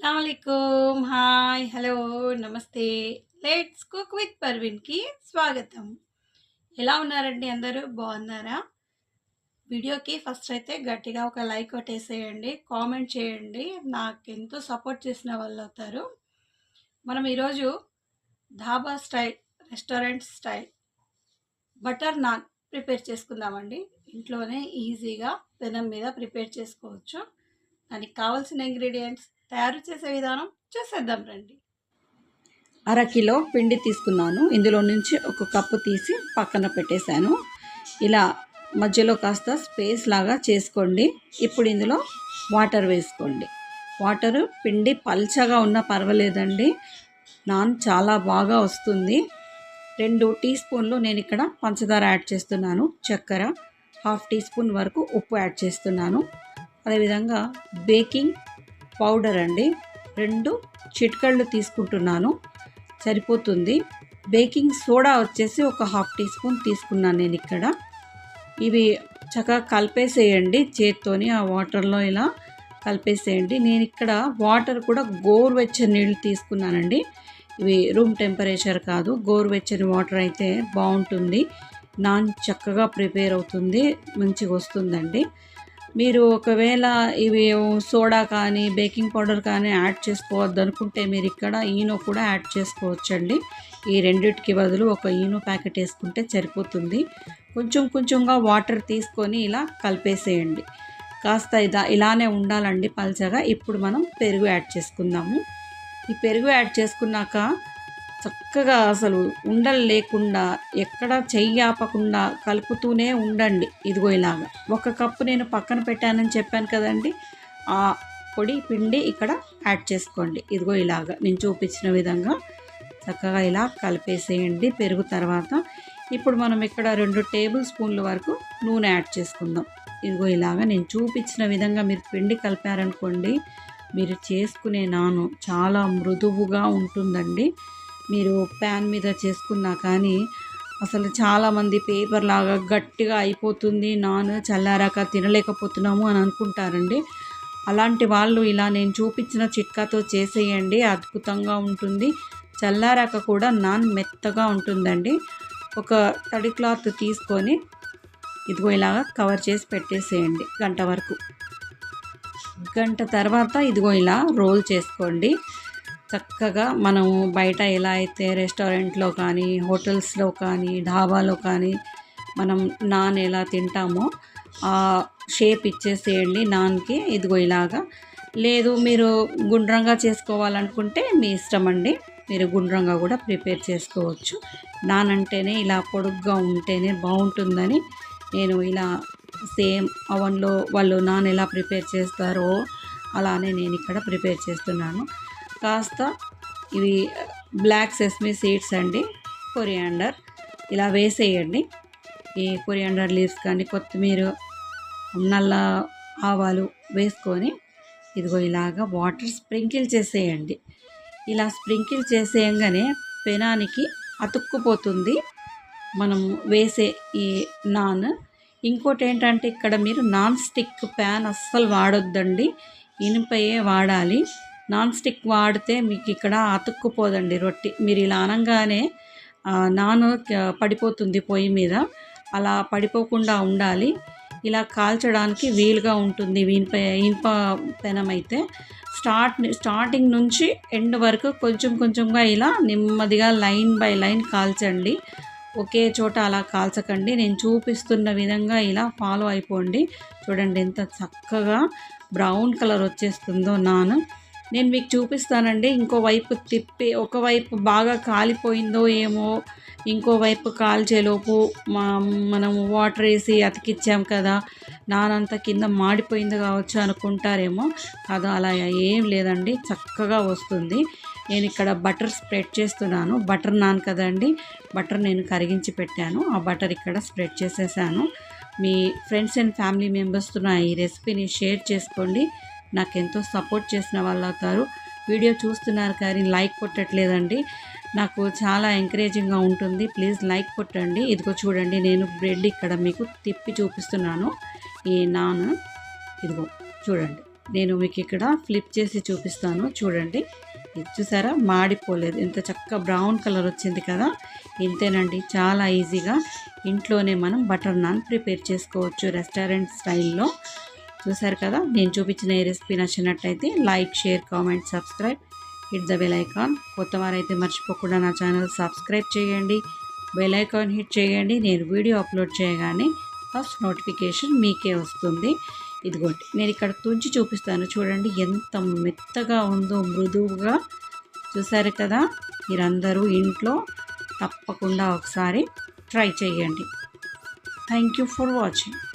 అస్సలం hi hello నమస్తే. Let's cook with పర్విన్కి స్వాగతం. ఎలా ఉన్నారండి అందరూ? బాగున్నారా? వీడియోకి ఫస్ట్ అయితే గట్టిగా ఒక లైక్ కొట్టేసేయండి కామెంట్ చేయండి. నాకు ఎంతో సపోర్ట్ చేసిన వాళ్ళు అవుతారు. మనం ఈరోజు dhaba style restaurant style butter naan prepare చేసుకుందామండి. ఇంట్లోనే ఈజీగా పెనం మీద ప్రిపేర్ చేసుకోవచ్చు. దానికి కావాల్సిన ఇంగ్రీడియంట్స్ తయారు చేసే విధానం చూసేద్దాం రండి. అర కిలో పిండి తీసుకున్నాను. ఇందులో నుంచి ఒక కప్పు తీసి పక్కన పెట్టేశాను. ఇలా మధ్యలో కాస్త స్పేస్ లాగా చేసుకోండి. ఇప్పుడు ఇందులో వాటర్ వేసుకోండి. వాటర్ పిండి పల్చగా ఉన్నా పర్వాలేదండి. నాన్ చాలా బాగా వస్తుంది. రెండు టీ స్పూన్లు నేను ఇక్కడ పంచదార యాడ్ చేస్తున్నాను. చక్కెర హాఫ్ టీ స్పూన్ వరకు ఉప్పు యాడ్ చేస్తున్నాను. అదేవిధంగా బేకింగ్ పౌడర్ అండి. రెండు చిట్కళ్ళు తీసుకుంటున్నాను. సరిపోతుంది. బేకింగ్ సోడా వచ్చేసి ఒక హాఫ్ టీ స్పూన్ తీసుకున్నాను నేను ఇక్కడ. ఇవి చక్కగా కలిపేసేయండి. చేత్తోని ఆ వాటర్లో ఇలా కలిపేసేయండి. నేను ఇక్కడ వాటర్ కూడా గోరువెచ్చని నీళ్ళు తీసుకున్నానండి. ఇవి రూమ్ టెంపరేచర్ కాదు. గోరువెచ్చని వాటర్ అయితే బాగుంటుంది. నాన్ చక్కగా ప్రిపేర్ అవుతుంది. మంచిగా వస్తుందండి. మీరు ఒకవేళ ఇవి సోడా కానీ బేకింగ్ పౌడర్ కానీ యాడ్ చేసుకోవద్దు అనుకుంటే మీరు ఇక్కడ ఈనో కూడా యాడ్ చేసుకోవచ్చండి. ఈ రెండిటికి బదులు ఒక ఈనో ప్యాకెట్ వేసుకుంటే సరిపోతుంది. కొంచెం కొంచెంగా వాటర్ తీసుకొని ఇలా కలిపేసేయండి. కాస్త ఇదా ఇలానే ఉండాలండి పల్చగా. ఇప్పుడు మనం పెరుగు యాడ్ చేసుకుందాము. ఈ పెరుగు యాడ్ చేసుకున్నాక చక్కగా అసలు ఉండలు లేకుండా ఎక్కడ చెయ్యి ఆపకుండా కలుపుతూనే ఉండండి. ఇదిగో ఇలాగా. ఒక కప్పు నేను పక్కన పెట్టానని చెప్పాను కదండి. ఆ పొడి పిండి ఇక్కడ యాడ్ చేసుకోండి. ఇదిగో ఇలాగా. నేను చూపించిన విధంగా చక్కగా ఇలా కలిపేసేయండి పెరుగు తర్వాత. ఇప్పుడు మనం ఇక్కడ రెండు టేబుల్ స్పూన్ల వరకు నూనె యాడ్ చేసుకుందాం. ఇదిగో ఇలాగా. నేను చూపించిన విధంగా మీరు పిండి కలిపారనుకోండి మీరు చేసుకునే నాను చాలా మృదువుగా ఉంటుందండి. మీరు ప్యాన్ మీద చేసుకున్నా కానీ అసలు చాలామంది పేపర్ లాగా గట్టిగా అయిపోతుంది నాన్ చల్లారాక తినలేకపోతున్నాము అని అనుకుంటారండి. అలాంటి వాళ్ళు ఇలా నేను చూపించిన చిట్కాతో చేసేయండి అద్భుతంగా ఉంటుంది. చల్లారాక కూడా నాన్ మెత్తగా ఉంటుందండి. ఒక తడి క్లాత్ తీసుకొని ఇదిగో ఇలాగా కవర్ చేసి పెట్టేసేయండి గంట వరకు. గంట తర్వాత ఇదిగో ఇలా రోల్ చేసుకోండి. చక్కగా మనము బయట ఎలా అయితే రెస్టారెంట్లో కానీ హోటల్స్లో కానీ ఢాబాలో కానీ మనం నాన్ ఎలా తింటామో ఆ షేప్ ఇచ్చేసేయండి నాన్కి. ఇదిగో ఇలాగా. లేదు మీరు గుండ్రంగా చేసుకోవాలనుకుంటే మీ ఇష్టం అండి. మీరు గుండ్రంగా కూడా ప్రిపేర్ చేసుకోవచ్చు. నాన్ అంటేనే ఇలా పొడుగ్గా ఉంటేనే బాగుంటుందని నేను ఇలా సేమ్ అవన్లో వాళ్ళు నాన్ ఎలా ప్రిపేర్ చేస్తారో అలానే నేను ఇక్కడ ప్రిపేర్ చేస్తున్నాను. కాస్త ఇవి బ్లాక్ సెస్మీ సీడ్స్ అండి కొరియాండర్. ఇలా వేసేయండి. ఈ కొరియాండర్ లీవ్స్ కానీ కొత్తిమీర నల్ల ఆవాలు వేసుకొని ఇదిగో ఇలాగా వాటర్ స్ప్రింకిల్ చేసేయండి. ఇలా స్ప్రింకిల్ చేసేయంగానే పెనానికి అతుక్కుపోతుంది. మనం వేసే ఈ నాన్. ఇంకోటి ఏంటంటే ఇక్కడ మీరు నాన్ స్టిక్ ప్యాన్ అస్సలు వాడొద్దండి. ఇనుపయే వాడాలి. నాన్ స్టిక్ వాడితే మీకు ఇక్కడ అతుక్కుపోదండి రొట్టి. మీరు ఇలా అనగానే నాను పడిపోతుంది పొయ్యి మీద. అలా పడిపోకుండా ఉండాలి. ఇలా కాల్చడానికి వీలుగా ఉంటుంది ఇనుప ఇనుప పెనం అయితే స్టార్ట్ స్టార్టింగ్ నుంచి ఎండ్ వరకు కొంచెం కొంచెంగా ఇలా నెమ్మదిగా లైన్ బై లైన్ కాల్చండి. ఒకే చోట అలా కాల్చకండి. నేను చూపిస్తున్న విధంగా ఇలా ఫాలో అయిపోండి. చూడండి ఎంత చక్కగా బ్రౌన్ కలర్ వచ్చేస్తుందో నాను. నేను మీకు చూపిస్తానండి. ఇంకోవైపు తిప్పి ఒకవైపు బాగా కాలిపోయిందో ఏమో ఇంకోవైపు కాల్చేలోపు మా మనం వాటర్ వేసి అతికిచ్చాం కదా నానంత కింద మాడిపోయింది కావచ్చు అనుకుంటారేమో. కాదు అలా ఏం లేదండి. చక్కగా వస్తుంది. నేను ఇక్కడ బటర్ స్ప్రెడ్ చేస్తున్నాను. బటర్ నాన్ కదండి. బటర్ నేను కరిగించి పెట్టాను. ఆ బటర్ ఇక్కడ స్ప్రెడ్ చేసేసాను. మీ ఫ్రెండ్స్ అండ్ ఫ్యామిలీ మెంబర్స్తో నా ఈ రెసిపీని షేర్ చేసుకోండి. నాకు ఎంతో సపోర్ట్ చేసిన వాళ్ళు అవుతారు. వీడియో చూస్తున్నారు కానీ లైక్ కొట్టట్లేదండి. నాకు చాలా ఎంకరేజింగ్గా ఉంటుంది. ప్లీజ్ లైక్ కొట్టండి. ఇదిగో చూడండి నేను బ్రెడ్ ఇక్కడ మీకు తిప్పి చూపిస్తున్నాను. ఈ నాన్ ఇదిగో చూడండి నేను మీకు ఇక్కడ ఫ్లిప్ చేసి చూపిస్తాను. చూడండి ఇది చూసారా? మాడిపోలేదు. ఎంత చక్కగా బ్రౌన్ కలర్ వచ్చింది కదా? ఇంతేనండి చాలా ఈజీగా. ఇంట్లోనే మనం బటర్ నాన్ ప్రిపేర్ చేసుకోవచ్చు రెస్టారెంట్ స్టైల్లో. చూసారు కదా? నేను చూపించిన ఈ రెసిపీ నచ్చినట్టయితే like share comment subscribe. Hit the bell icon. కొత్త వారైతే మర్చిపోకుండా నా ఛానల్ సబ్స్క్రైబ్ చేయండి. బెల్ ఐకాన్ హిట్ చేయండి. నేను వీడియో అప్లోడ్ చేయగానే ఫస్ట్ నోటిఫికేషన్ మీకే వస్తుంది. ఇదిగోండి నేను ఇక్కడ తుంచి చూపిస్తాను. చూడండి ఎంత మెత్తగా ఉందో మృదువుగా. చూసారు కదా? మీరందరూ ఇంట్లో తప్పకుండా ఒకసారి ట్రై చేయండి. Thank you for watching.